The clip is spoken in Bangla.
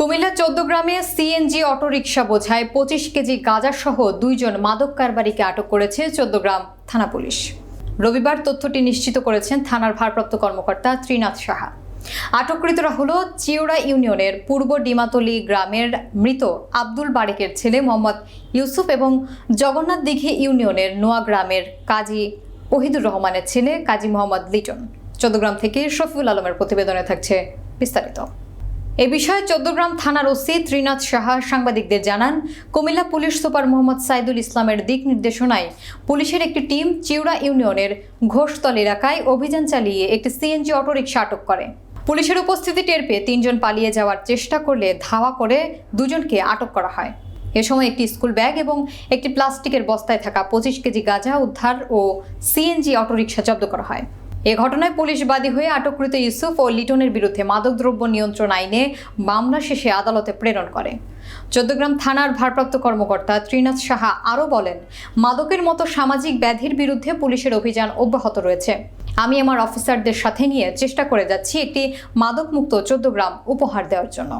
কুমিল্লা চোদ্দ গ্রামে সিএনজি অটোরিকশা বোঝায় পঁচিশ কেজি গাঁজা সহ দুইজন মাদক কারবারিকে আটক করেছে চোদ্দগ্রাম থানা পুলিশ। রবিবার তথ্যটি নিশ্চিত করেছেন থানার ভারপ্রাপ্ত কর্মকর্তা ত্রিনাথ সাহা। আটককৃতরা হল চিওড়া ইউনিয়নের পূর্ব ডিমাতলি গ্রামের মৃত আব্দুল বারেকের ছেলে মোহাম্মদ ইউসুফ এবং জগন্নাথ দিঘি ইউনিয়নের নোয়া গ্রামের কাজী ওহিদুর রহমানের ছেলে কাজী মোহাম্মদ লিটন। চৌদ্দগ্রাম থেকে শফিউল আলমের প্রতিবেদনে থাকছে বিস্তারিত। এ বিষয়ে চৌদ্দগ্রাম থানার ওসি ত্রিনাথ সাহা সাংবাদিকদের জানান, কুমিল্লা পুলিশ সুপার মোহাম্মদ সাইদুল ইসলামের দিক নির্দেশনায় পুলিশের একটি টিম চিউড়া ইউনিয়নের ঘোষতল এলাকায় অভিযান চালিয়ে একটি সিএনজি অটোরিকশা আটক করে। পুলিশের উপস্থিতি টের পেয়ে তিনজন পালিয়ে যাওয়ার চেষ্টা করলে ধাওয়া করে দুজনকে আটক করা হয়। এ সময় একটি স্কুল ব্যাগ এবং একটি প্লাস্টিকের বস্তায় থাকা পঁচিশ কেজি গাঁজা উদ্ধার ও সিএনজি অটোরিকশা জব্দ করা হয়। এ ঘটনায় পুলিশ বাদী হয়ে আটককৃত ইউসুফ ও লিটনের বিরুদ্ধে মাদকদ্রব্য নিয়ন্ত্রণ আইনে মামলা শেষে আদালতে প্রেরণ করে। চৌদ্দগ্রাম থানার ভারপ্রাপ্ত কর্মকর্তা ত্রিনাথ সাহা আরও বলেন, মাদকের মতো সামাজিক ব্যাধির বিরুদ্ধে পুলিশের অভিযান অব্যাহত রয়েছে। আমি আমার অফিসারদের সাথে নিয়ে চেষ্টা করে যাচ্ছি একটি মাদকমুক্ত চৌদ্দগ্রাম উপহার দেওয়ার জন্য।